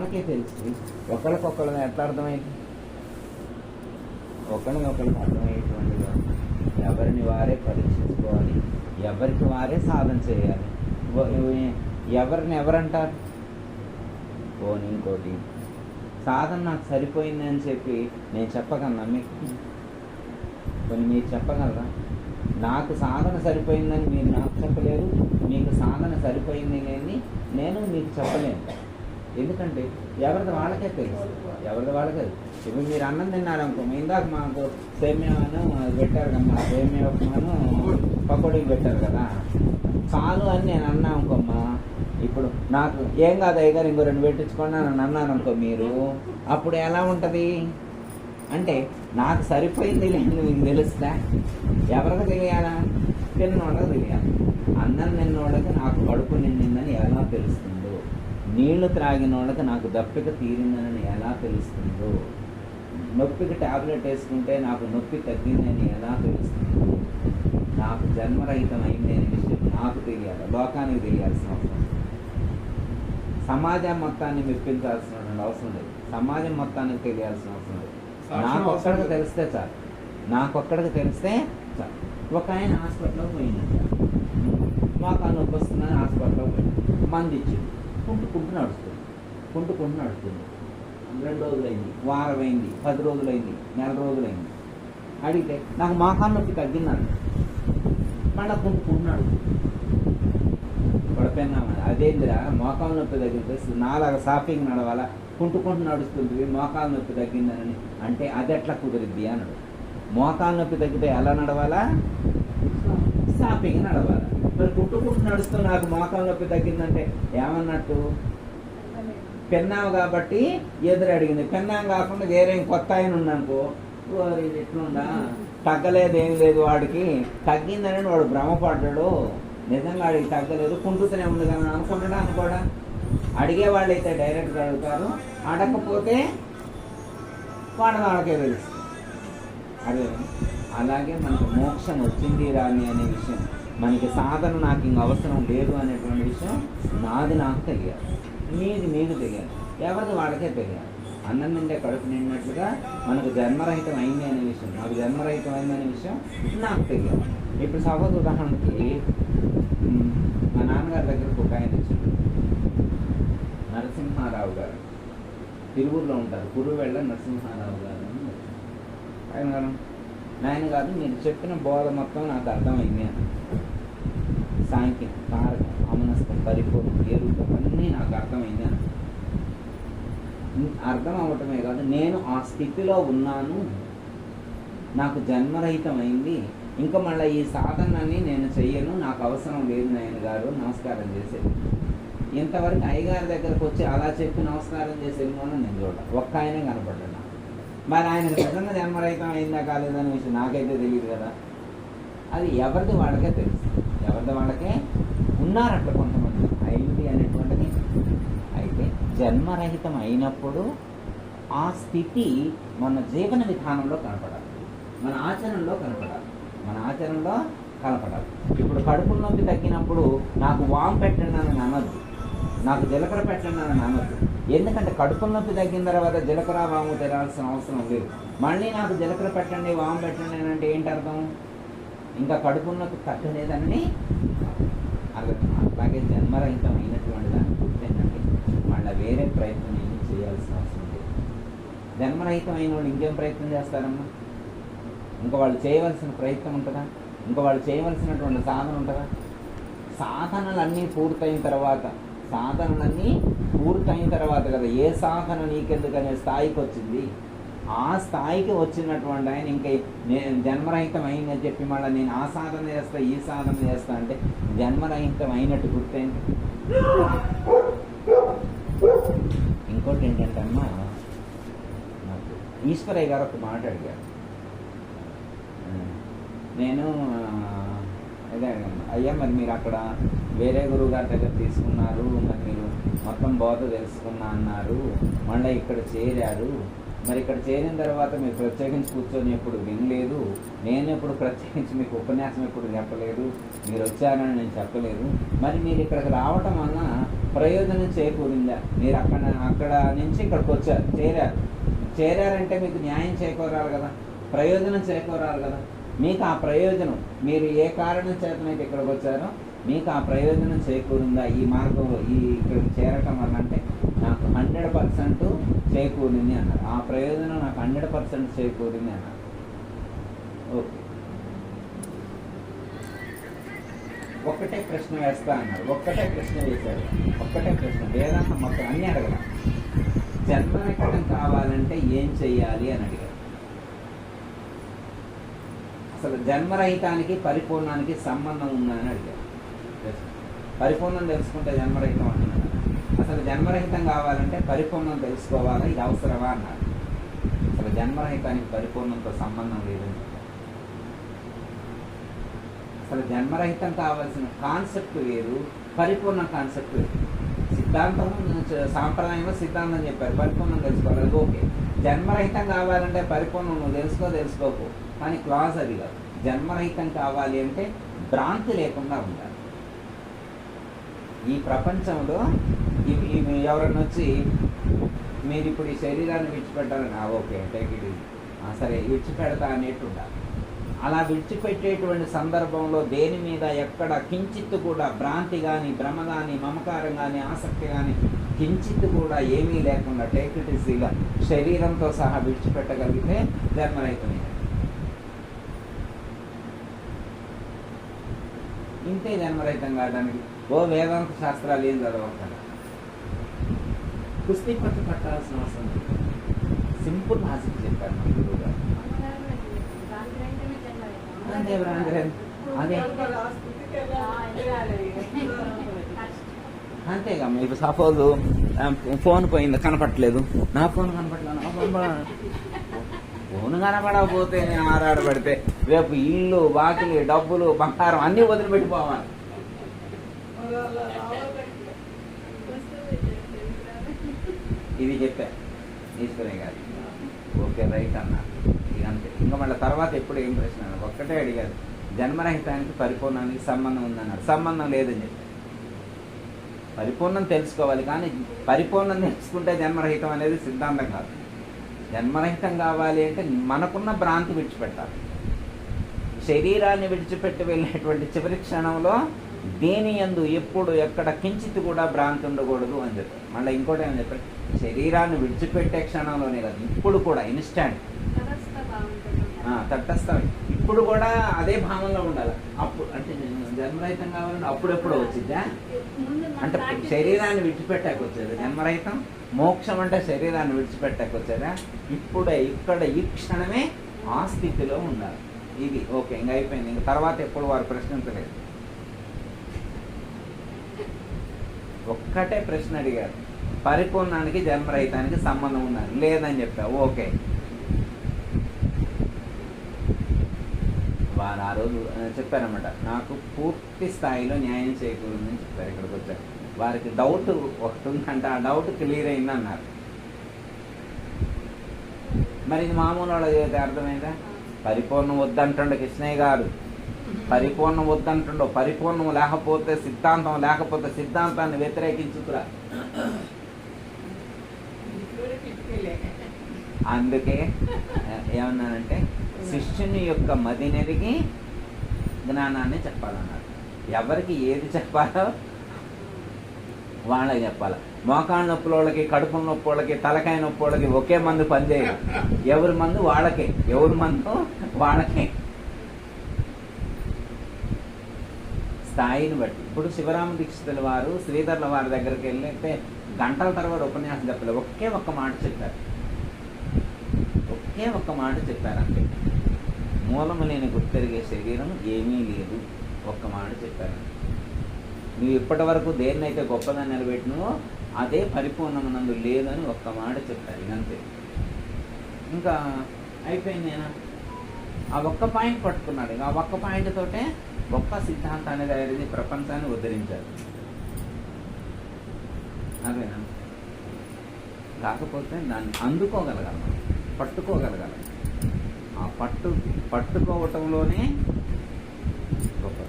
వాళ్ళకే తెలుసు ఒకరికొకరు ఎట్లా అర్థమైంది? ఒకరికొకరికి అర్థమయ్యేటువంటిగా ఎవరిని వారే పరీక్షించుకోవాలి ఎవరికి వారే సాధన చేయాలి. ఎవరిని ఎవరంటారు? పోనీ ఇంకోటి సాధన నాకు సరిపోయింది అని చెప్పి నేను చెప్పగలను మీకు? కొన్ని మీరు చెప్పగలరా? నాకు సాధన సరిపోయిందని మీరు నాకు చెప్పలేరు మీకు సాధన సరిపోయింది లేని నేను మీకు చెప్పలేను. ఎందుకంటే ఎవరిది వాళ్ళకే తెలుసు. ఎవరిది వాళ్ళకే ఇప్పుడు మీరు అన్నం తిన్నారనుకో ఇందాక మాకు సేమ్యాను పెట్టారు కదా సేమ్యా ఉప్మాను పకోడీ పెట్టారు కదా. చాలు అని నేను అన్నా అనుకోమ్మా ఇప్పుడు నాకు ఏం కాదు అయ్యగారు ఇంకో రెండు పెట్టించుకోండి అని అన్నాను అనుకో మీరు అప్పుడు ఎలా ఉంటుంది? అంటే నాకు సరిపోయింది లేదు మీకు తెలుస్తా ఎవరికి తెలియాలా? తిన్నోళ్ళకి తెలియాలి. అన్నం తిన్నోళ్ళకి నాకు కడుపు నిండిందని ఎలా తెలుస్తుంది? నీళ్ళు త్రాగినోళ్ళకి నాకు దప్పిక తీరిందని ఎలా తెలుస్తుందో? నొప్పికి టాబ్లెట్ వేసుకుంటే నాకు నొప్పి తగ్గిందని ఎలా తెలుస్తుందో? నాకు జన్మరహితం అయింది అనే విషయం నాకు తెలియాలి. లోకానికి తెలియాల్సిన అవసరం. సమాజం మొత్తాన్ని మెప్పించాల్సిన అవసరం లేదు. సమాజం మొత్తానికి తెలియాల్సిన అవసరం లేదు. నాకు ఒక్కడికి తెలిస్తే చాలు. నాకు ఒక్కడికి తెలిస్తే చాలు. ఒక ఆయన హాస్పిటల్లో పోయిందంట. మాకు నొప్పి వస్తుందని హాస్పిటల్లో పోయింది. మంది ఇచ్చింది కుంటుకుంటూ నడుస్తుంది. కుంటుకుంటూ నడుస్తుంది. రెండు రోజులైంది. వారం అయింది పది రోజులైంది నెల రోజులైంది. అడిగితే నాకు మోకాలు నొప్పి తగ్గిందంట మళ్ళీ కుంటుకుంటూ నడుస్తుంది. పడిపోయినామా అదేందిరా? మోకాలు నొప్పి తగ్గితే నాలాగా సాఫీగా నడవాలా? కుంటుకుంటూ నడుస్తుంది. మోకాలు నొప్పి తగ్గిందని అంటే అది ఎట్లా కుదిరిద్ది అన్నాడు. మోకాలు నొప్పి తగ్గితే ఎలా నడవాలా? సాఫీగా నడవాలా. మరి పుట్టుకుంటూ నడుస్తూ నాకు మోకాల నొప్పి తగ్గిందంటే ఏమన్నట్టు? పెన్నావు కాబట్టి ఎదురు అడిగింది. పెన్నాం కాకుండా వేరే కొత్త ఆయన ఉన్నానుకో ఎట్లుందా ఇది తగ్గలేదు ఏం లేదు వాడికి. తగ్గిందని వాడు భ్రమపడ్డాడు. నిజంగా వాడికి తగ్గలేదు. కుంటుతూనే ఉంది కానీ అనుకుంటాడా అనుకోడా? అడిగే వాళ్ళైతే డైరెక్ట్గా అడుగుతారు. అడగకపోతే వాడు వాళ్ళకే తెలుసు. అదే. అలాగే మనకు మోక్షం వచ్చింది రాని అనే విషయం. మనకి సాధన నాకు ఇంక అవసరం లేదు అనేటువంటి విషయం నాది నాకు తెలియాలి. మీది మీకు తెలియాలి. ఎవరిది వాళ్ళకే తెలియాలి. అన్నం నిండే కడుపు నిండినట్లుగా మనకు జన్మరహితం అయింది అనే విషయం నాకు జన్మరహితం అయింది అనే విషయం నాకు తెలియాలి. ఇప్పుడు సపోజ్ ఉదాహరణకి మా నాన్నగారి దగ్గరకు ఒక ఆయన వచ్చింది నరసింహారావు గారు. తిరువురులో ఉంటారు. కురువెళ్ళ నరసింహారావు గారు అని ఆయన గారు నాయన గారు మీరు చెప్పిన బోధ మొత్తం నాకు అర్థమైంది అని. సాంఖ్యం కారకం అమనస్కం పరిపూర్ణం ఎరుక అన్నీ నాకు అర్థమైంది అని. అర్థం అవ్వటమే కాదు నేను ఆ స్థితిలో ఉన్నాను. నాకు జన్మరహితం అయింది ఇంకా మళ్ళీ ఈ సాధనని నేను చెయ్యను. నాకు అవసరం లేదు నాయన గారు నమస్కారం చేసేది. ఇంతవరకు అయ్యగారి దగ్గరకు వచ్చి అలా చెప్పి నమస్కారం చేసేది కూడా నేను చూడ ఒక్క ఆయనే కనపడ్డాడు మరి ఆయన నిజంగా జన్మరహితం అయిందా కాలేదనే విషయం నాకైతే తెలియదు కదా. అది ఎవరిది వాళ్ళకే తెలుసు. కొంత వాళ్ళకే ఉన్నారట కొంతమంది. ఐడి అనేటువంటిది అయితే జన్మరహితం అయినప్పుడు ఆ స్థితి మన జీవన విధానంలో కనపడాలి. మన ఆచరణలో కనపడాలి. మన ఆచరణలో కనపడాలి. ఇప్పుడు కడుపు నొప్పి తగ్గినప్పుడు నాకు వామ్ పెట్టండి అని అనొద్దు. నాకు జీలకర్ర పెట్టండి అని అనొద్దు. ఎందుకంటే కడుపు నొప్పి తగ్గిన తర్వాత జీలకర్ర వాము తినాల్సిన అవసరం లేదు. మళ్ళీ నాకు జీలకర్ర పెట్టండి వాము పెట్టండి అని అంటే ఏంటి అర్థం? ఇంకా కడుపున్న నొప్పి తగ్గలేదని అర్థం. అట్లాగే జన్మరహితం అయినటువంటి దాన్ని గుర్తేంటంటే మళ్ళీ వేరే ప్రయత్నం ఏమి చేయాల్సిన అవసరం లేదు. జన్మరహితం అయిన వాళ్ళు ఇంకేం ప్రయత్నం చేస్తారమ్మా? ఇంకా వాళ్ళు చేయవలసిన ప్రయత్నం ఉంటుందా? ఇంకా వాళ్ళు చేయవలసినటువంటి సాధన ఉంటుందా? సాధనలన్నీ పూర్తయిన తర్వాత సాధనలన్నీ పూర్తయిన తర్వాత కదా ఏ సాధన నీకెందుకనే స్థాయికి వచ్చింది ఆ స్థాయికి వచ్చినటువంటి ఆయన ఇంకా నేను జన్మరహితం అయిందని చెప్పి మళ్ళీ నేను ఆ సాధన చేస్తా ఈ సాధన చేస్తా అంటే జన్మరహితం అయినట్టు గుర్తయింది ఇంకోటి ఏంటంటే అమ్మ నాకు ఈశ్వరయ్య గారు ఒక మాట అడిగారు నేను అదే అడిగాను. అయ్యా మరి మీరు అక్కడ వేరే గురువు గారి దగ్గర తీసుకున్నారు మరి మీరు మొత్తం బోధ తెలుసుకున్నా అన్నారు మళ్ళీ ఇక్కడ చేరారు మరి ఇక్కడ చేరిన తర్వాత మీరు ప్రత్యేకించి కూర్చొని ఎప్పుడు వినలేదు. నేను ఎప్పుడు ప్రత్యేకించి మీకు ఉపన్యాసం ఎప్పుడు చెప్పలేదు. మీరు వచ్చారని నేను చెప్పలేదు. మరి మీరు ఇక్కడికి రావటం వలన ప్రయోజనం చేకూరిందా? మీరు అక్కడ అక్కడ నుంచి ఇక్కడికి వచ్చారు చేరారు. చేరారంటే మీకు న్యాయం చేకూరాలి కదా? ప్రయోజనం చేకూరాలి కదా? మీకు ఆ ప్రయోజనం మీరు ఏ కారణం చేతనైతే ఇక్కడికి వచ్చారో మీకు ఆ ప్రయోజనం చేకూరిందా? ఈ మార్గంలో ఈ ఇక్కడికి చేరటం వల్ల అంటే హండ్రెడ్ పర్సెంట్ చేకూరింది అన్నారు. ఆ ప్రయోజనం నాకు హండ్రెడ్ పర్సెంట్ చేకూరింది అన్నారు. ఓకే. ఒక్కటే ప్రశ్న వేస్తా అన్నారు. ఒక్కటే ప్రశ్న వేశారు. ఒక్కటే ప్రశ్న. వేదాంతం మొత్తం అన్నీ అడగడం జన్మనెక్కడం కావాలంటే ఏం చెయ్యాలి అని అడిగారు. అసలు జన్మరహితానికి పరిపూర్ణానికి సంబంధం ఉందా అని అడిగారు. ప్రశ్న. పరిపూర్ణం తెలుసుకుంటే జన్మరహితం అంటున్నారు? అసలు జన్మరహితం కావాలంటే పరిపూర్ణం తెలుసుకోవాలా ఇది అవసరమా అన్నారు. అసలు జన్మరహితానికి పరిపూర్ణంతో సంబంధం లేదని అసలు జన్మరహితం కావాల్సిన కాన్సెప్ట్ వేరు పరిపూర్ణ కాన్సెప్ట్ వేరు. సిద్ధాంతం సాంప్రదాయంలో సిద్ధాంతం చెప్పారు పరిపూర్ణం తెలుసుకోవాలి. అది ఓకే. జన్మరహితం కావాలంటే పరిపూర్ణం నువ్వు తెలుసుకో తెలుసుకోకు. కానీ క్లాస్ అది కాదు. జన్మరహితం కావాలి అంటే భ్రాంతి లేకుండా ఉండాలి. ఈ ప్రపంచంలో ఇవి ఎవరన్నా వచ్చి మీరు ఇప్పుడు ఈ శరీరాన్ని విడిచిపెట్టాలని "ఆ, ఓకే టేక్ ఇట్ సరే విడిచిపెడతా అనేట్టు ఉండాలి అలా విడిచిపెట్టేటువంటి సందర్భంలో దేని మీద ఎక్కడ కించిత్తు కూడా భ్రాంతి కానీ భ్రమ కానీ మమకారం కానీ ఆసక్తి కానీ కించిత్తు కూడా ఏమీ లేకుండా టేక్ ఇట్ ఈజీగా శరీరంతో సహా విడిచిపెట్టగలిగితే జన్మరహితమే ఇంతే జన్మరహితం కావడానికి ఓ వేదాంత శాస్త్రాలు ఏం చదవకుండా కుస్తీ పట్టు పట్టాల్సిన అవసరం సింపుల్ లాజిక్ చెప్పారు మా గురువు గారు అదే అదే. అంతేగా ఇప్పుడు సపోజ్ ఫోన్ పోయింది కనపట్లేదు నా ఫోన్ కనపట్లేదు నా ఫోన్ ఫోన్ కనపడకపోతే నేను ఆరాడబడితే రేపు ఇల్లు వాకిలి డబ్బులు బంగారం అన్నీ వదిలిపెట్టిపోవాలి ఇది చెప్పా. ఈశ్వరయ్య కాదు ఓకే రైట్ అన్న. ఇక అంతే. ఇంకా మళ్ళీ తర్వాత ఎప్పుడు ఏం ప్రశ్న? ఒక్కటే అడిగారు. జన్మరహితానికి పరిపూర్ణానికి సంబంధం ఉందన్నారు. సంబంధం లేదని చెప్పారు పరిపూర్ణం తెలుసుకోవాలి కానీ పరిపూర్ణం తెలుసుకుంటే జన్మరహితం అనేది సిద్ధాంతం కాదు. జన్మరహితం కావాలి అంటే మనకున్న భ్రాంతి విడిచిపెట్టాలి. శరీరాన్ని విడిచిపెట్టి వెళ్ళేటువంటి చివరి క్షణంలో దేని ఎందు ఎప్పుడు ఎక్కడ కించిత్ కూడా భ్రాంతి ఉండకూడదు అని చెప్పారు. మళ్ళీ ఇంకోటి ఏమని చెప్పారు? శరీరాన్ని విడిచిపెట్టే క్షణంలోనే కాదు ఇప్పుడు కూడా ఇన్స్టాంట్ తటస్థం. ఇప్పుడు కూడా అదే భావనలో ఉండాలి. అప్పుడు అంటే నేను జన్మరహితం కావాలని అప్పుడెప్పుడు వచ్చిద్దా? అంటే శరీరాన్ని విడిచిపెట్టాక వచ్చేది? జన్మరహితం? మోక్షం అంటే శరీరాన్ని విడిచిపెట్టాక వచ్చేదా? ఇప్పుడే ఇక్కడ ఈ క్షణమే ఆ స్థితిలో ఉండాలి. ఇది ఓకే ఇంకా అయిపోయింది. ఇంక తర్వాత ఎప్పుడు వారు ప్రశ్నించలేదు. ఒక్కటే ప్రశ్న అడిగారు. పరిపూర్ణానికి జన్మరహితానికి సంబంధం ఉందని. లేదని చెప్పా. ఓకే. వారు ఆ రోజు చెప్పారనమాట చెప్పారన్నమాట. నాకు పూర్తి స్థాయిలో న్యాయం చేకూరుందని చెప్పారు ఇక్కడికి వచ్చారు. వారికి డౌట్ ఒకటి ఉందంటే. ఆ డౌట్ క్లియర్ అయింది అన్నారు మరి ఇది మామూలు వాళ్ళ అర్థమైందా? పరిపూర్ణం వద్దంటుండే కృష్ణయ్య గారు. పరిపూర్ణం వద్దంటుండో పరిపూర్ణం లేకపోతే సిద్ధాంతం లేకపోతే సిద్ధాంతాన్ని వ్యతిరేకించుకురా. అందుకే ఏమన్నానంటే శిష్యుని యొక్క మదినెరిగి జ్ఞానాన్ని చెప్పాలన్నారు. ఎవరికి ఏది చెప్పాలో వాళ్ళకి చెప్పాలి. మోకాళ్ళ నొప్పుల వాళ్ళకి కడుపు నొప్పి వాళ్ళకి తలకాయ నొప్పి వాళ్ళకి ఒకే మందు పనిచేయదు. ఎవరి మందు వాళ్ళకే ఎవరి మందు వాళ్ళకే. స్థాయిని బట్టి. ఇప్పుడు శివరామ దీక్షితుల వారు శ్రీధర్ల వారి దగ్గరికి వెళ్ళితే గంటల తర్వాత ఉపన్యాసం చెప్పలేదు. ఒకే ఒక్క మాట చెప్పారు. ఒకే ఒక్క మాట చెప్పారు అంతే. మూలము లేని గుర్తెరిగే శరీరం ఏమీ లేదు. ఒక్క మాట చెప్పారు. నువ్వు ఇప్పటి వరకు దేన్నైతే గొప్పగా నిలబెట్టినో అదే పరిపూర్ణమునందు లేదని ఒక్క మాట చెప్పారు. ఇదంతే. ఇంకా అయిపోయింది నేను ఆ ఒక్క పాయింట్ పట్టుకున్నాడు. ఆ ఒక్క పాయింట్ తోటే గొప్ప సిద్ధాంతాన్ని తయారీ ప్రపంచాన్ని ఉద్ధరించారు అదేనా? కాకపోతే దాన్ని అందుకోగలగాలి. పట్టుకోగలగాలి. ఆ పట్టు పట్టుకోవటంలోనే గొప్ప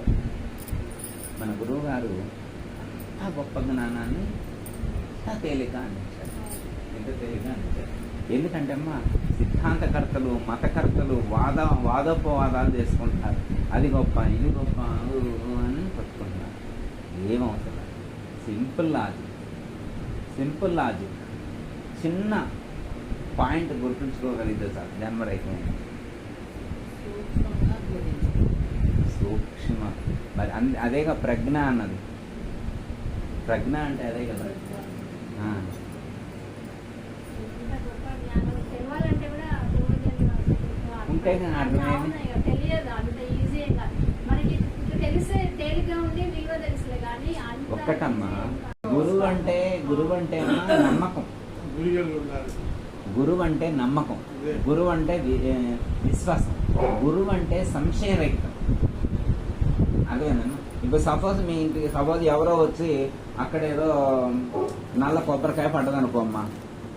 మన గురువు గారు గొప్ప జ్ఞానాన్ని అంత తేలిక అందించారు. ఎంత తేలిక అందించారు? ఎందుకంటే అమ్మా సిద్ధాంతకర్తలు మతకర్తలు వాద వాదోపవాదాలు చేసుకుంటారు అది గొప్ప ఇది గొప్ప అని పట్టుకుంటున్నారు ఏమవుతుంది సింపుల్ లాజిక్. Simple logic. చిన్న పాయింట్ గుర్తుంచుకోగలిగితే సార్ బోధించారు. సూక్ష్మ. మరి అంద అదేగా ప్రజ్ఞ అన్నది. ప్రజ్ఞ అంటే అదే కదా ఆ, ఇంత గొప్ప జ్ఞానం తెలవాలంటే కూడా పూర్వజన్మ ఉంటే కానీ అర్థమయ్యేది. అవును, ఇక తెలియదు అంత ఈజీ ఏం కాదు మనకి ఇప్పుడు తెలిసే తేలిగ్గా ఉంది విలువ తెలుసులే ఒక్కటమ్మా. గురువు అంటే గురువు అంటే అమ్మా నమ్మకం. గురువు అంటే నమ్మకం. గురువు అంటే విశ్వాసం. గురువు అంటే సంశయరహితం. అదేనా ఇప్పుడు సపోజ్ మీ ఇంటికి సపోజ్ ఎవరో వచ్చి అక్కడ ఏదో నల్ల కొబ్బరికాయ పడ్డదనుకోమ్మా.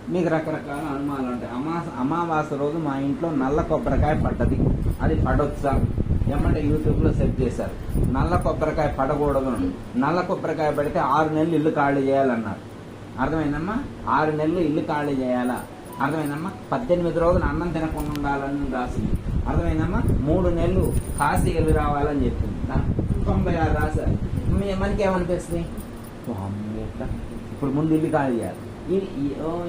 మీకు రకరకాల అనుమానాలు ఉంటాయి. అమా అమావాస్య రోజు మా ఇంట్లో నల్ల కొబ్బరికాయ పడ్డది. అది పడొచ్చా? ఏమంటే యూట్యూబ్లో సెర్చ్ చేశారు. నల్ల కొబ్బరికాయ పడకూడదు నల్ల కొబ్బరికాయ పడితే ఆరు నెలలు ఇల్లు ఖాళీ చేయాలన్నారు. అర్థమైందమ్మా? ఆరు నెలలు ఇల్లు ఖాళీ చేయాలా? అర్థమైందమ్మా? పద్దెనిమిది రోజులు అన్నం తినకుండా ఉండాలని రాసింది. అర్థమైందమ్మా? మూడు నెలలు కాశీ వెళ్ళి రావాలని చెప్పింది. తొంభై ఆరు రాశారు. మీ- మనకి ఏమనిపిస్తుంది? ఇప్పుడు ముందు ఇల్లు ఖాళీ చేయాలి.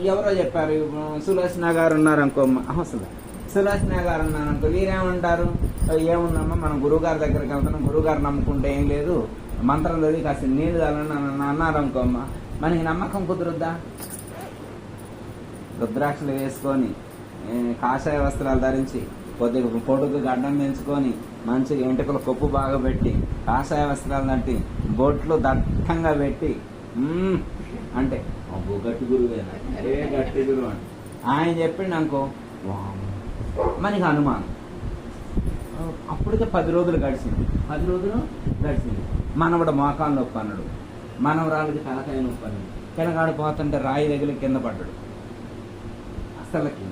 ఎవరో చెప్పారు? ఇప్పుడు సులోచన గారు ఉన్నారు అనుకో అసలు సులోచన గారు ఉన్నారనుకో వీరేమంటారు ఏముందమ్మా మనం గురువుగారి దగ్గరికి వెళ్తున్నాం గురువుగారు నమ్ముకుంటే ఏం లేదు. మంత్రం చదివి కాస్త నీళ్ళు తాలని అన్నారనుకో అమ్మ. మనకి నమ్మకం కుదురుద్దా? రుద్రాక్షలు వేసుకొని కాషాయ వస్త్రాలు ధరించి కొద్దిగా పొడుగు గడ్డం పెంచుకొని మంచిగా ఎంటుకలు కొప్పు బాగా పెట్టి కాషాయ వస్త్రాలు నట్టి బొట్లు దట్టంగా పెట్టి అంటే అబ్బో గట్టి గురువేనా? గట్టి గురువు అని ఆయన చెప్పిండు అనుకో మనకి అనుమానం? అప్పటికే పది రోజులు గడిచింది. పది రోజులు గడిచింది. మనవడు మోకాలు నొప్పి అన్నాడు. మనవరాలకి తలకాయ నొప్పి అన్నాడు. కిలగాడు పోతుంటే రాయి దగ్గర కింద పడ్డాడు. అసలుకి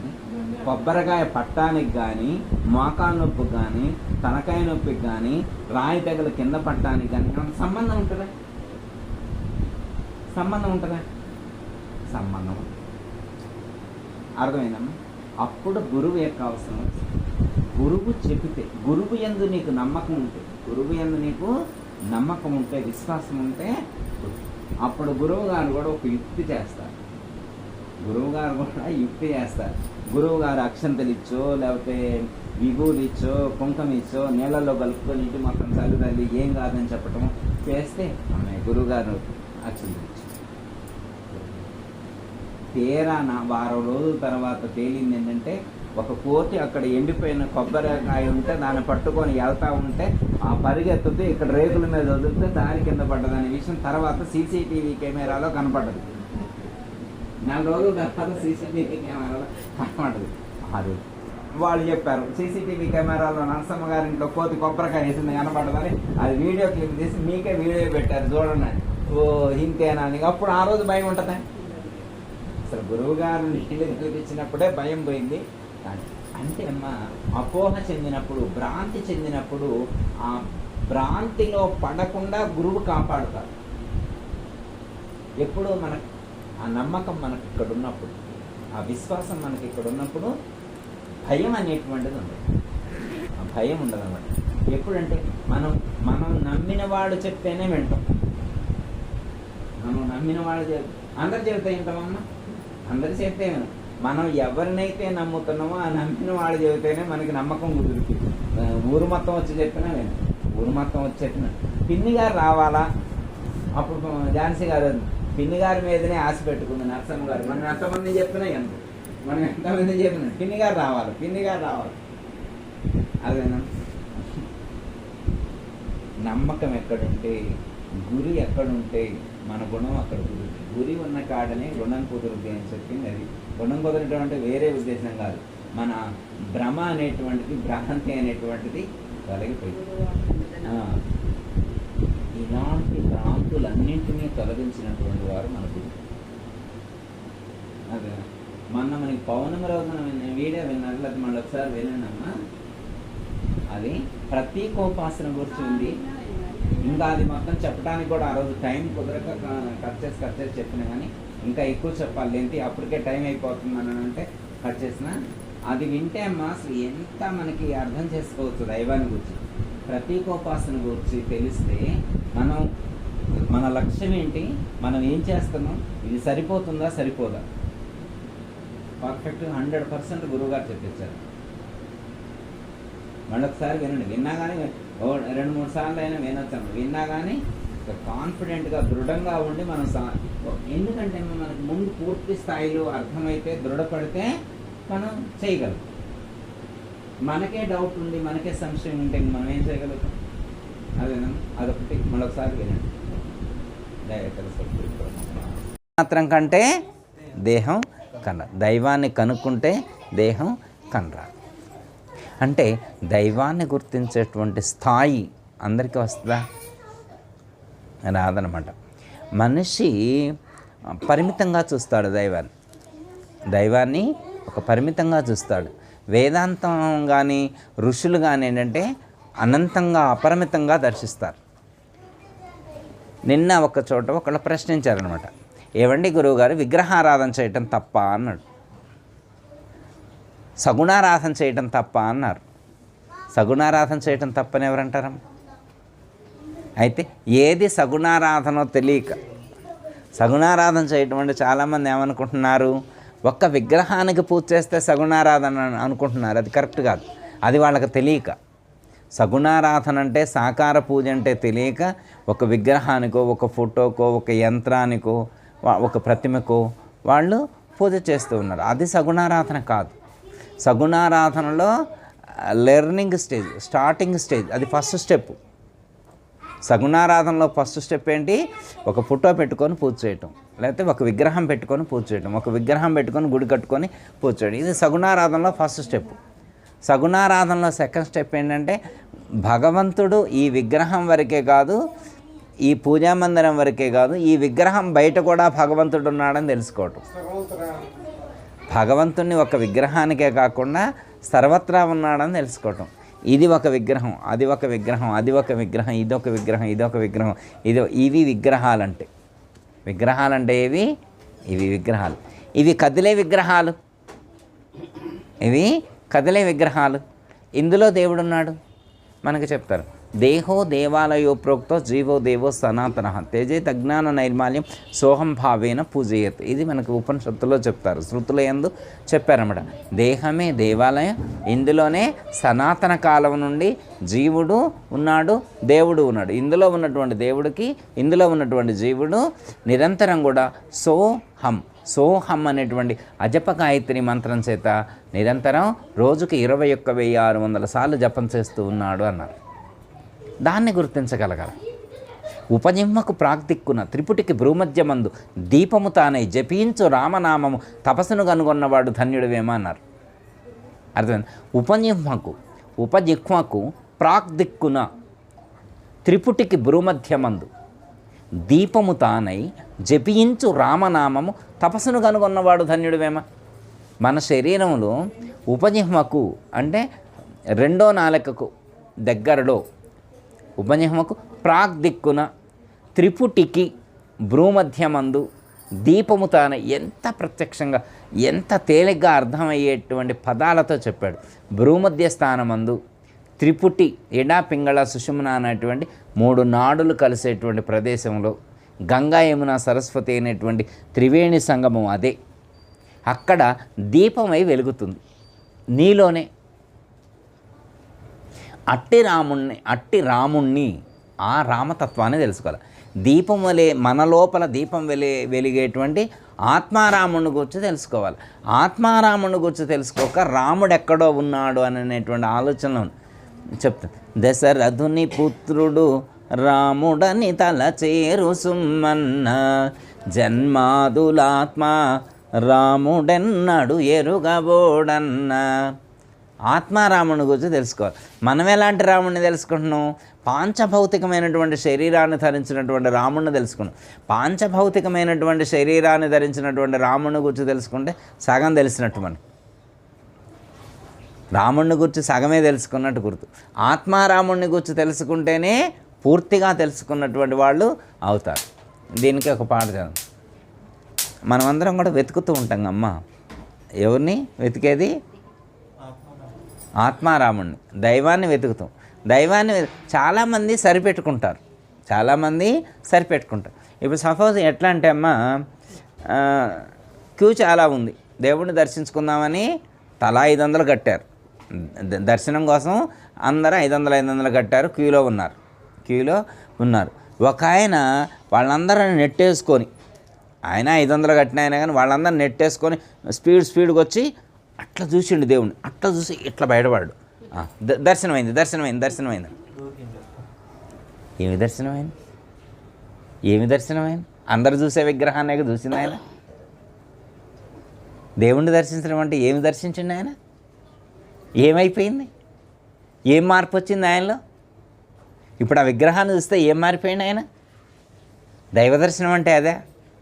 కొబ్బరికాయ పట్టానికి కానీ మోకాలు నొప్పికి కానీ తలకాయ నొప్పికి కానీ రాయి తెగలు కింద పట్టడానికి కానీ సంబంధం ఉంటుందా? సంబంధం ఉంటుందా? సంబంధం అర్థమైందమ్మా? అప్పుడు గురువు యొక్క అవసరం గురువు చెబితే గురువు ఎందు నీకు నమ్మకం ఉంటే గురువు ఎందు నీకు నమ్మకం ఉంటే విశ్వాసం ఉంటే అప్పుడు గురువు గారు కూడా ఒక యుక్తి చేస్తారు. గురువు గారు కూడా యుక్తి చేస్తారు. గురువు గారు అక్షంతలు ఇచ్చో లేకపోతే విభూలు ఇచ్చో కుంకం ఇచ్చో నీళ్ళల్లో కలుపుకొని ఇంటి మొత్తం చల్లి ఏం కాదని చెప్పటం చేస్తే అమ్మాయి గురువు గారు అక్షంతలు. తీరాన నా వారం రోజుల తర్వాత తేలింది ఏంటంటే ఒక కోతి అక్కడ ఎండిపోయిన కొబ్బరికాయ ఉంటే దాన్ని పట్టుకొని వెళ్తా ఉంటే ఆ పరిగెత్తుతూ ఇక్కడ రేకుల మీద వదిలితే దారి కింద పడ్డదనే విషయం తర్వాత సీసీటీవీ కెమెరాలో కనపడ్డది. నెల రోజుల తర్వాత సీసీటీవీ కెమెరాలో కనపడదు అది వాళ్ళు చెప్పారు సీసీటీవీ కెమెరాలో నరసమ్మ గారి ఇంట్లో కోతి కొబ్బరికాయ వేసింది కనపడదని అది వీడియో క్లిప్ తీసి మీకే వీడియో పెట్టారు చూడండి. ఓ ఇంతేనా అని. అప్పుడు ఆ రోజు భయం ఉంటుందా? అసలు గురువు గారు నీళ్ళు కల్పించినప్పుడే భయం పోయింది. అంటే అమ్మా అపోహ చెందినప్పుడు భ్రాంతి చెందినప్పుడు ఆ భ్రాంతిలో పడకుండా గురువు కాపాడుతారు. ఎప్పుడు మన ఆ నమ్మకం మనకి ఇక్కడ ఉన్నప్పుడు ఆ విశ్వాసం మనకి ఇక్కడ ఉన్నప్పుడు భయం అనేటువంటిది ఉండదు. ఆ భయం ఉండదు అన్నమాట. ఎప్పుడంటే మనం మనం నమ్మిన వాడు చెప్తేనే వింటాం. మనం నమ్మిన వాడు చెప్ అందరు చెబుతా వింటామమ్మా అందరి చేతే మనం ఎవరినైతే నమ్ముతున్నామో ఆ నమ్మిన వాళ్ళు చెబితేనే మనకి నమ్మకం కుదురుతుంది. ఊరు మొత్తం వచ్చి చెప్పినా నేను ఊరు మొత్తం వచ్చి చెప్పిన. పిన్ని గారు రావాలా? అప్పుడు ఝాన్సీ గారు పిన్ని గారి మీదనే ఆశ పెట్టుకుంది నరసమ్మ గారు. మనం ఎంతమంది చెప్పినా ఎంత? మనం ఎంతమంది చెప్పినా? పిన్ని గారు రావాలి పిన్ని గారు రావాలి. అదేనా? నమ్మకం ఎక్కడుంటే గురి ఎక్కడుంటే మన గుణం అక్కడ కుదురుతుంది. గురి ఉన్న కాడనే గుణం కుదురుద్ది అని చెప్పింది అది. గుణం కుదరటం అంటే వేరే ఉద్దేశం కాదు. మన భ్రమ అనేటువంటిది భ్రాంతి అనేటువంటిది తొలగిపోయింది. ఇలాంటి భ్రాంతులన్నింటినీ తొలగించినటువంటి వారు మన గురు అదే. మొన్న మనకి పౌర్ణమి రోజున విన్న వీడియో విన్నారు? లేకపోతే మళ్ళీ ఒకసారి విన్నానమ్మా అది ప్రతీకోపాసన గురించి ఉంది. ఇంకా అది మొత్తం చెప్పడానికి కూడా ఆ రోజు టైం కుదరక కట్ చేసి కట్ చేసి చెప్పినా కానీ ఇంకా ఎక్కువ చెప్పాలి. ఏంటి? అప్పటికే టైం అయిపోతుంది అని అంటే కట్ చేసిన. అది వింటే అమ్మా అసలు ఎంత మనకి అర్థం చేసుకోవచ్చు దైవాన్ని గురించి. ప్రతీకోపాసన గురించి తెలిస్తే మనం మన లక్ష్యం ఏంటి? మనం ఏం చేస్తున్నాం? ఇది సరిపోతుందా? సరిపోదా? పర్ఫెక్ట్ హండ్రెడ్ పర్సెంట్ గురువుగారు చెప్పించారు మళ్ళొకసారి వినండి. విన్నా కానీ రెండు మూడు సార్లు అయినా వినొచ్చాము విన్నా కానీ కాన్ఫిడెంట్గా దృఢంగా ఉండి మనం సా ఎందుకంటే మనకు ముందు పూర్తి స్థాయిలో అర్థమైతే దృఢపడితే మనం చేయగలం. మనకే డౌట్ ఉండి మనకే సంశయం ఉంటే మనం ఏం చేయగలుగుతాం అదేనా? అదొకటి. మరొకసారి వినండి. డైరెక్టర్ మాత్రం కంటే దేహం కన్న. దైవాన్ని కనుక్కుంటే దేహం కనరా అంటే దైవాన్ని గుర్తించేటువంటి స్థాయి అందరికీ వస్తుందా? రాదనమాట. మనిషి పరిమితంగా చూస్తాడు దైవాన్ని. దైవాన్ని ఒక పరిమితంగా చూస్తాడు. వేదాంతం కానీ ఋషులు కానీ ఏంటంటే అనంతంగా అపరిమితంగా దర్శిస్తారు. నిన్న ఒక చోట ఒకళ్ళు ప్రశ్నించారనమాట. ఏవండి గురువుగారు? విగ్రహారాధన చేయటం తప్ప అన్నాడు. సగుణారాధన చేయటం తప్ప అన్నారు. సగుణారాధన చేయటం తప్పని ఎవరంటారమ్మ అయితే ఏది సగుణారాధనో తెలియక సగుణారాధన చేయటం అంటే చాలామంది ఏమనుకుంటున్నారు? ఒక్క విగ్రహానికి పూజ చేస్తే సగుణారాధన అనుకుంటున్నారు. అది కరెక్ట్ కాదు. అది వాళ్ళకి తెలియక. సగుణారాధన అంటే సాకార పూజ అంటే తెలియక ఒక విగ్రహానికో ఒక ఫోటోకో ఒక యంత్రానికో ఒక ప్రతిమకో వాళ్ళు పూజ చేస్తూ ఉన్నారు. అది సగుణారాధన కాదు. సగుణారాధనలో లెర్నింగ్ స్టేజ్ స్టార్టింగ్ స్టేజ్ అది ఫస్ట్ స్టెప్ సగుణారాధనలో ఫస్ట్ స్టెప్ ఏంటి? ఒక ఫోటో పెట్టుకొని పూజ చేయటం. లేకపోతే ఒక విగ్రహం పెట్టుకొని పూజ చేయటం. ఒక విగ్రహం పెట్టుకొని గుడి కట్టుకొని పూజ చేయడం ఇది సగుణారాధనలో ఫస్ట్ స్టెప్ సగుణారాధనలో సెకండ్ స్టెప్ ఏంటంటే భగవంతుడు ఈ విగ్రహం వరకే కాదు ఈ పూజా మందిరం వరకే కాదు ఈ విగ్రహం బయట కూడా భగవంతుడు ఉన్నాడని తెలుసుకోవటం. భగవంతుణ్ణి ఒక విగ్రహానికే కాకుండా సర్వత్రా ఉన్నాడని తెలుసుకోవటం. ఇది ఒక విగ్రహం అది ఒక విగ్రహం అది ఒక విగ్రహం ఇది ఒక విగ్రహం ఇది ఒక విగ్రహం ఇది ఇవి విగ్రహాలంటే. విగ్రహాలంటే ఏవి? ఇవి విగ్రహాలు. ఇవి కదిలే విగ్రహాలు. ఇవి కదిలే విగ్రహాలు. ఇందులో దేవుడున్నాడు. మనకు చెప్తారు. దేహో దేవాలయో ప్రోక్తో జీవో దేవో సనాతన. తేజే తజ్ఞాన నైర్మాల్యం సోహం భావేన పూజయత్. ఇది మనకు ఉపనిషత్తులో చెప్తారు. శృతుల ఎందు చెప్పారన్నమాట. దేహమే దేవాలయం ఇందులోనే సనాతన కాలం నుండి జీవుడు ఉన్నాడు దేవుడు ఉన్నాడు. ఇందులో ఉన్నటువంటి దేవుడికి ఇందులో ఉన్నటువంటి జీవుడు నిరంతరం కూడా సోహం సోహం అనేటువంటి అజప గాయత్రి మంత్రం చేత నిరంతరం రోజుకి ఇరవై ఒక్క వెయ్యి ఆరు వందల సార్లు జపం చేస్తూ ఉన్నాడు అన్నారు. దాన్ని గుర్తించగలగాలి. ఉపజిహ్మకు ప్రాక్తిక్కున త్రిపుటికి భ్రూమధ్యమందు దీపము తానై జపించు రామనామము తపస్సును కనుగొన్నవాడు ధన్యుడివేమో అన్నారు. అర్థమైంది? ఉపజిహ్మకు ఉపజిహ్మకు ప్రాక్దిక్కున త్రిపుటికి భ్రూమధ్యమందు దీపము తానై జపించు రామనామము తపస్సును కనుగొన్నవాడు ధన్యుడివేమ? మన శరీరంలో ఉపజిహ్మకు అంటే రెండో నాలుకకు దగ్గరలో ఉపనిహమకు ప్రాక్ దిక్కున త్రిపుటికి భ్రూమధ్యమందు దీపము తాన ఎంత ప్రత్యక్షంగా ఎంత తేలిగ్గా అర్థమయ్యేటువంటి పదాలతో చెప్పాడు. భ్రూమధ్య స్థానమందు త్రిపుటి ఎడా పింగళ సుషుమ్న అనేటువంటి మూడు నాడులు కలిసేటువంటి ప్రదేశంలో గంగా యమున సరస్వతి అనేటువంటి త్రివేణి సంగమం అదే. అక్కడ దీపమై వెలుగుతుంది. నీలోనే అట్టి రాముణ్ణి అట్టి రాముణ్ణి ఆ రామతత్వాన్ని తెలుసుకోవాలి. దీపం వలె మన లోపల దీపం వెలి వెలిగేటువంటి ఆత్మారాముని గురించి తెలుసుకోవాలి. ఆత్మారాముని గురించి తెలుసుకోక రాముడు ఎక్కడో ఉన్నాడు అనేటువంటి ఆలోచనలో చెప్తాను దశరథుని పుత్రుడు రాముడని తల చేరు సుమ్మన్న జన్మాదులాత్మ రాముడెన్నడు ఎరుగబోడన్నా. ఆత్మారాముని గురించి తెలుసుకోవాలి. మనం ఎలాంటి రాముడిని తెలుసుకుంటున్నాం? పాంచభౌతికమైనటువంటి శరీరాన్ని ధరించినటువంటి రాముడిని తెలుసుకున్నాం పాంచభౌతికమైనటువంటి శరీరాన్ని ధరించినటువంటి రాముడిని గురించి తెలుసుకుంటే సగం తెలిసినట్టు మనం రాముడిని గురించి సగమే తెలుసుకున్నట్టు గుర్తు. ఆత్మారాముడిని గురించి తెలుసుకుంటేనే పూర్తిగా తెలుసుకున్నటువంటి వాళ్ళు అవుతారు. దీనికి ఒక పాట చదువు. మనమందరం కూడా వెతుకుతూ ఉంటాం అమ్మ. ఎవరిని? వెతికేది? ఆత్మారాముణ్ణి. దైవాన్ని వెతుకుతాం. దైవాన్ని చాలామంది సరిపెట్టుకుంటారు. చాలామంది సరిపెట్టుకుంటారు. ఇప్పుడు సపోజ్ ఎట్లా అంటే అమ్మ క్యూ చాలా ఉంది. దేవుణ్ణి దర్శించుకుందామని తలా ఐదు వందలు కట్టారు దర్శనం కోసం అందరూ ఐదు వందలు ఐదు వందలు కట్టారు. క్యూలో ఉన్నారు. క్యూలో ఉన్నారు. ఒక ఆయన వాళ్ళందరూ నెట్టేసుకొని ఆయన ఐదు వందలు కట్టిన ఆయన కానీ వాళ్ళందరిని నెట్టేసుకొని స్పీడ్ స్పీడ్కి వచ్చి అట్లా చూసిండు దేవుణ్ణి. అట్లా చూసి ఇట్లా బయటపడ్డు దర్శనమైంది దర్శనమైంది దర్శనమైంది. ఏమి దర్శనమైంది? ఏమి దర్శనమైంది? అందరు చూసే విగ్రహాన్ని చూసింది ఆయన? దేవుణ్ణి దర్శించడం అంటే ఏమి దర్శించిండు ఆయన? ఏమైపోయింది? ఏం మార్పు వచ్చింది ఆయనలో? ఇప్పుడు ఆ విగ్రహాన్ని చూస్తే ఏం మారిపోయింది ఆయన? దైవ దర్శనం అంటే అదే.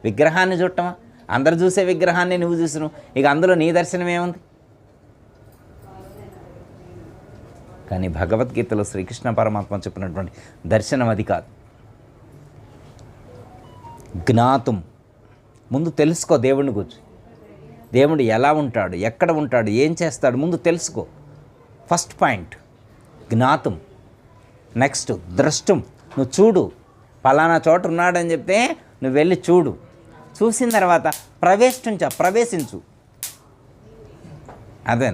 విగ్రహాన్ని చూడటమా? అందరు చూసే విగ్రహాన్ని నువ్వు చూసినావు. ఇక అందులో నీ దర్శనం ఏముంది? కానీ భగవద్గీతలో శ్రీకృష్ణ పరమాత్మ చెప్పినటువంటి దర్శనం అది కాదు. జ్ఞాతం. ముందు తెలుసుకో దేవుడిని గురించి. దేవుడు ఎలా ఉంటాడు ఎక్కడ ఉంటాడు ఏం చేస్తాడు ముందు తెలుసుకో. ఫస్ట్ పాయింట్ జ్ఞాతం. నెక్స్ట్ ద్రష్టం. నువ్వు చూడు పలానా చోట ఉన్నాడని చెప్తే నువ్వు వెళ్ళి చూడు. చూసిన తర్వాత ప్రవేశించ ప్రవేశించు. అదే.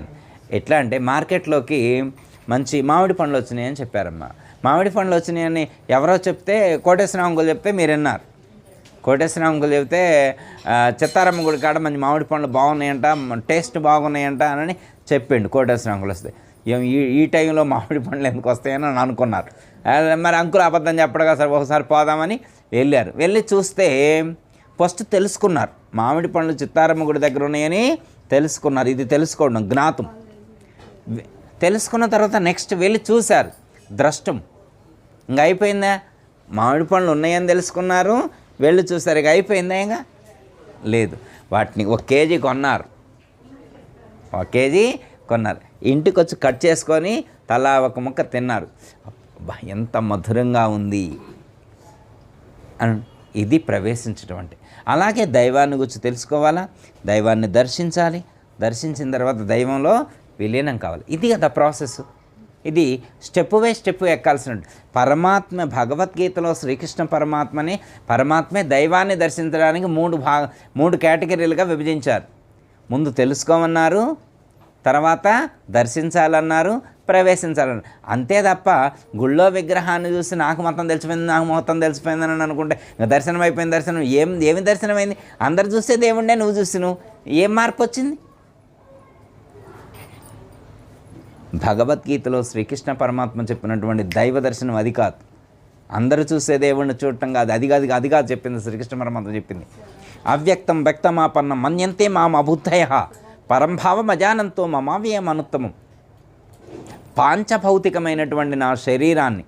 ఎట్లా అంటే మార్కెట్లోకి మంచి మామిడి పండ్లు వచ్చినాయని చెప్పారమ్మా. మామిడి పండ్లు వచ్చినాయని ఎవరో చెప్తే కోటేశ్వరాంగులు చెప్తే మీరు విన్నారు. కోటేశ్వరాంకులు చెప్తే చిత్తారమ్మ గుడి కాడ మంచి మామిడి పండ్లు బాగున్నాయంట టేస్ట్ బాగున్నాయంట అని చెప్పిండు కోటేశ్వరాంకులు వస్తే. ఈ ఈ టైంలో మామిడి పండ్లు ఎందుకు వస్తాయని అని అనుకున్నారు. మరి అంకులు అబద్ధం చెప్పడగా సరే ఒకసారి పోదామని వెళ్ళారు. వెళ్ళి చూస్తే ఫస్ట్ తెలుసుకున్నారు. మామిడి పండ్లు చిత్తారమ్మ గుడి దగ్గర ఉన్నాయని తెలుసుకున్నారు. ఇది తెలుసుకోవడం జ్ఞాతం. తెలుసుకున్న తర్వాత నెక్స్ట్ వెళ్ళి చూశారు. ద్రష్టం. ఇంకా అయిపోయిందా? మామిడి పండ్లు ఉన్నాయని తెలుసుకున్నారు. వెళ్ళి చూశారు. ఇక అయిపోయిందా ఇంకా లేదు. వాటిని ఒక కేజీ కొన్నారు. ఒక కేజీ కొన్నారు. ఇంటికి వచ్చి కట్ చేసుకొని తలా ఒక ముక్క తిన్నారు. అబ్బా ఎంత మధురంగా ఉంది. అని ఇది ప్రవేశించడం అంటే అలాగే దైవాన్ని గురించి తెలుసుకోవాలా? దైవాన్ని దర్శించాలి. దర్శించిన తర్వాత దైవంలో విలీనం కావాలి. ఇది కదా ప్రాసెస్. ఇది స్టెప్ బై స్టెప్ ఎక్కాల్సిన పరమాత్మ భగవద్గీతలో శ్రీకృష్ణ పరమాత్మని పరమాత్మే దైవాన్ని దర్శించడానికి మూడు భాగ మూడు కేటగిరీలుగా విభజించారు. ముందు తెలుసుకోమన్నారు తర్వాత దర్శించాలన్నారు ప్రవేశించాలన్నారు. అంతే తప్ప గుళ్ళో విగ్రహాన్ని చూసి నాకు మొత్తం తెలిసిపోయింది నాకు మొత్తం తెలిసిపోయిందని అని అనుకుంటే దర్శనం అయిపోయింది దర్శనం ఏం ఏమి దర్శనమైంది? అందరు చూస్తే దేవుండే నువ్వు చూసి నువ్వు. ఏం మార్పు వచ్చింది? భగవద్గీతలో శ్రీకృష్ణ పరమాత్మ చెప్పినటువంటి దైవ దర్శనం అది కాదు. అందరూ చూసే దేవుణ్ణి చూడటం కాదు. అది కాదు అది కాదు చెప్పింది శ్రీకృష్ణ పరమాత్మ చెప్పింది. అవ్యక్తం వ్యక్తమాపన్నం మన్యంతే మామ అబుద్ధయ పరంభావం అజానంతో మమావ్యయం అనుత్తమం. పాంచభౌతికమైనటువంటి నా శరీరాన్ని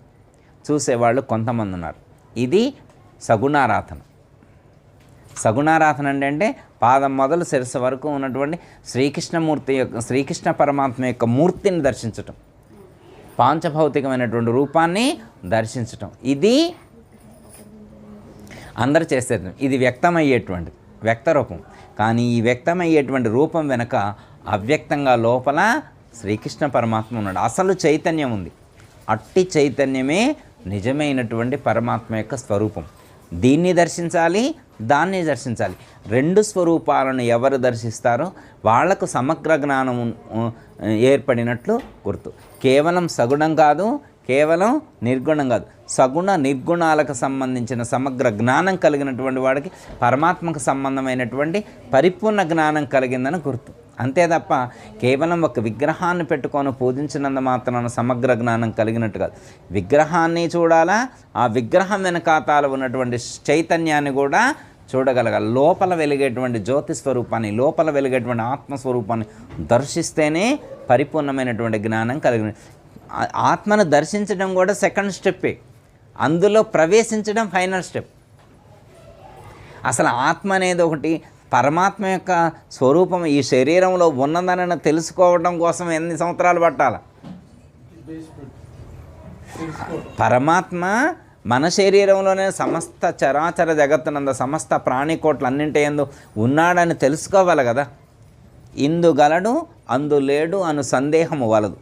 చూసేవాళ్ళు కొంతమంది ఉన్నారు. ఇది సగుణారాధన. సగుణారాధన అంటే పాదం మొదలు శిరస్సు వరకు ఉన్నటువంటి శ్రీకృష్ణమూర్తి యొక్క శ్రీకృష్ణ పరమాత్మ యొక్క మూర్తిని దర్శించటం. పాంచభౌతికమైనటువంటి రూపాన్ని దర్శించటం. ఇది అందరు చేసేది. ఇది వ్యక్తమయ్యేటువంటిది వ్యక్త రూపం. కానీ ఈ వ్యక్తమయ్యేటువంటి రూపం వెనక అవ్యక్తంగా లోపల శ్రీకృష్ణ పరమాత్మ ఉన్నాడు. అసలు చైతన్యం ఉంది. అట్టి చైతన్యమే నిజమైనటువంటి పరమాత్మ యొక్క స్వరూపం. దీన్ని దర్శించాలి దాన్ని దర్శించాలి. రెండు స్వరూపాలను ఎవరు దర్శిస్తారో వాళ్ళకు సమగ్ర జ్ఞానం ఏర్పడినట్లు గుర్తు. కేవలం సగుణం కాదు కేవలం నిర్గుణం కాదు. సగుణ నిర్గుణాలకు సంబంధించిన సమగ్ర జ్ఞానం కలిగినటువంటి వాడికి పరమాత్మకు సంబంధమైనటువంటి పరిపూర్ణ జ్ఞానం కలిగిందని గుర్తు. అంతే తప్ప కేవలం ఒక విగ్రహాన్ని పెట్టుకొని పూజించినంత మాత్రాన సమగ్ర జ్ఞానం కలిగినట్టు కాదు. విగ్రహాన్ని చూడాలా ఆ విగ్రహం వెనకాతాలు ఉన్నటువంటి చైతన్యాన్ని కూడా చూడగలగాలి లోపల వెలిగేటువంటి జ్యోతి స్వరూపాన్ని లోపల వెలిగేటువంటి ఆత్మస్వరూపాన్ని దర్శిస్తేనే పరిపూర్ణమైనటువంటి జ్ఞానం కలిగిన ఆ- ఆత్మను దర్శించడం కూడా సెకండ్ స్టెప్పే అందులో ప్రవేశించడం ఫైనల్ స్టెప్. అసలు ఆత్మ అనేది ఒకటి పరమాత్మ యొక్క స్వరూపం ఈ శరీరంలో ఉన్నదని తెలుసుకోవడం కోసం ఎన్ని సంవత్సరాలు పట్టాల? పరమాత్మ మన శరీరంలోనే సమస్త చరాచర జగత్తునంద సమస్త ప్రాణికోట్లు అన్నింటి ఎందు ఉన్నాడని తెలుసుకోవాలి కదా. ఇందు గలడు అందు లేడు అను సందేహము వలదు.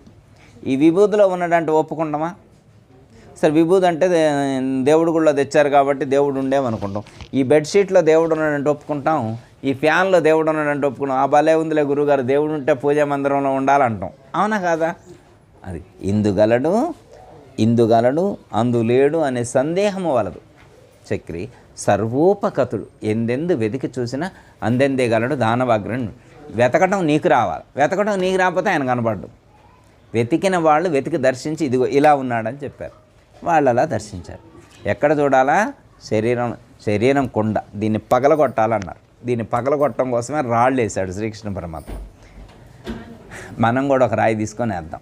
ఈ విభూతిలో ఉన్నాడంటే ఒప్పుకుంటామా? సరే విభూతి అంటే దేవుడు గుళ్ళో తెచ్చారు కాబట్టి దేవుడు ఉండేమనుకుంటాం ఈ బెడ్షీట్లో దేవుడు ఉన్నాడంటే ఒప్పుకుంటాం. ఈ ఫ్యాన్లో దేవుడు ఉన్నాడంటే ఒప్పుకున్నాం ఆ భలే ఉందిలే గురువుగారు దేవుడు ఉంటే పూజా మందిరంలో ఉండాలంటాం. అవునా కాదా? అది ఇందుగలడు ఇందుగలడు అందులేడు అనే సందేహము వలదు. చక్రి సర్వోపకతుడు ఎందెందు వెతికి చూసినా అందెందే గలడు దానవాగ్రహం వెతకటం నీకు రావాలి. వెతకటం నీకు రాకపోతే ఆయన కనపడ్డు వెతికిన వాళ్ళు వెతికి దర్శించి ఇదిగో ఇలా ఉన్నాడని చెప్పారు. వాళ్ళు అలా దర్శించారు. ఎక్కడ చూడాలా? శరీరం శరీరం కుండ. దీన్ని పగలగొట్టాలన్నారు. దీన్ని పగలగొట్టడం కోసమే రాళ్ళు వేశాడు శ్రీకృష్ణ పరమాత్మ. మనం కూడా ఒక రాయి తీసుకొని వేద్దాం.